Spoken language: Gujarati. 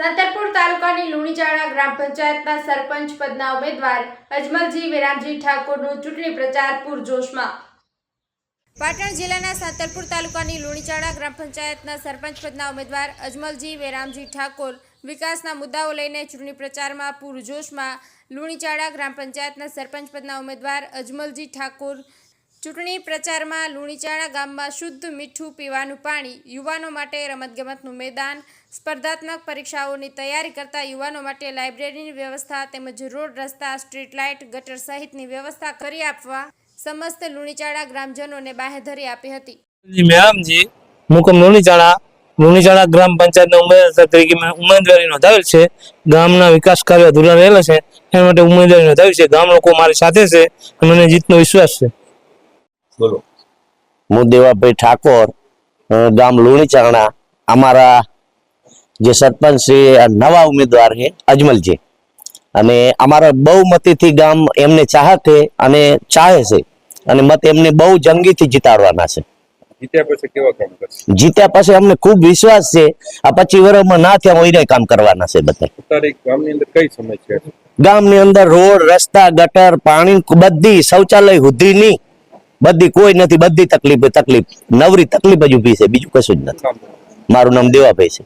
સંતરપુર તાલુકાની લુણીચાળા ગ્રામ પંચાયતના સરપંચ પદના ઉમેદવાર અજમલજી વિરામજી ઠાકોરનો ચૂંટણી પ્રચાર પૂરજોશમાં. પાટણ જિલ્લાના સાંતલપુર તાલુકાની લુણીચાળા ગ્રામ પંચાયતના સરપંચ પદના ઉમેદવાર અજમલજી વેરામજી ઠાકોર વિકાસના મુદ્દાઓ લઈને ચૂંટણી પ્રચારમાં પૂરજોશમાં. લુણીચાળા ગ્રામ પંચાયતના સરપંચ પદના ઉમેદવાર અજમલજી ઠાકોર ચૂંટણી પ્રચારમાં લુણીચાળા ગામમાં શુદ્ધ મીઠું પીવાનું પાણી યુવાનો માટે રમતગમતનું મેદાન, સ્પર્ધાત્મક પરીક્ષાઓની તૈયારી કરતા યુવાનો માટે લાઇબ્રેરીની વ્યવસ્થા તેમજ રોડ રસ્તા, સ્ટ્રીટ લાઇટ, ગટર સહિતની વ્યવસ્થા કરી આપવા સમસ્ત લુણીચાળા ગ્રામજનોને બાહેધરી આપી હતી. જી મેડમજી મુકમ લુણીચાળા લુણીચાળા ગ્રામ પંચાયતના ઉમેદવાર તરીકે ઉમેદવારી નોંધાવેલ છે. ગામના વિકાસ કાર્યો અધૂરા રહેલા છે. એના માટે ઉમેદવારી નોંધાવી છે. ગામ લોકો મારી સાથે છે અને મને જીતનો વિશ્વાસ છે. બોલો. હું દેવાભાઈ ઠાકોર ગામ લુણીચારણા અમારા જે સરપંચ છે નવા ઉમેદવાર છે અજમલજી. અને અમારા બહુમતીથી ગામ એમને ચાહતે અને ચાહે છે અને મત એમને બહુ જંગીથી જીતાડવાના છે. જીત્યા પછી કેવા કામ કરશે? જીત્યા પછી અમને ખૂબ વિશ્વાસ છે. આ પચીસ વર્ષમાં ના થયા હોય કામ કરવાના છે બધા. ગામની અંદર કઈ સમસ્યા ગામની અંદર રોડ રસ્તા ગટર પાણી બધી શૌચાલય સુધીની બધી કોઈ નથી બધી તકલીફ તકલીફ. નવરી તકલીફ જ ઊભી છે બીજું કશું જ નથી. મારું નામ દેવાભાઈ છે.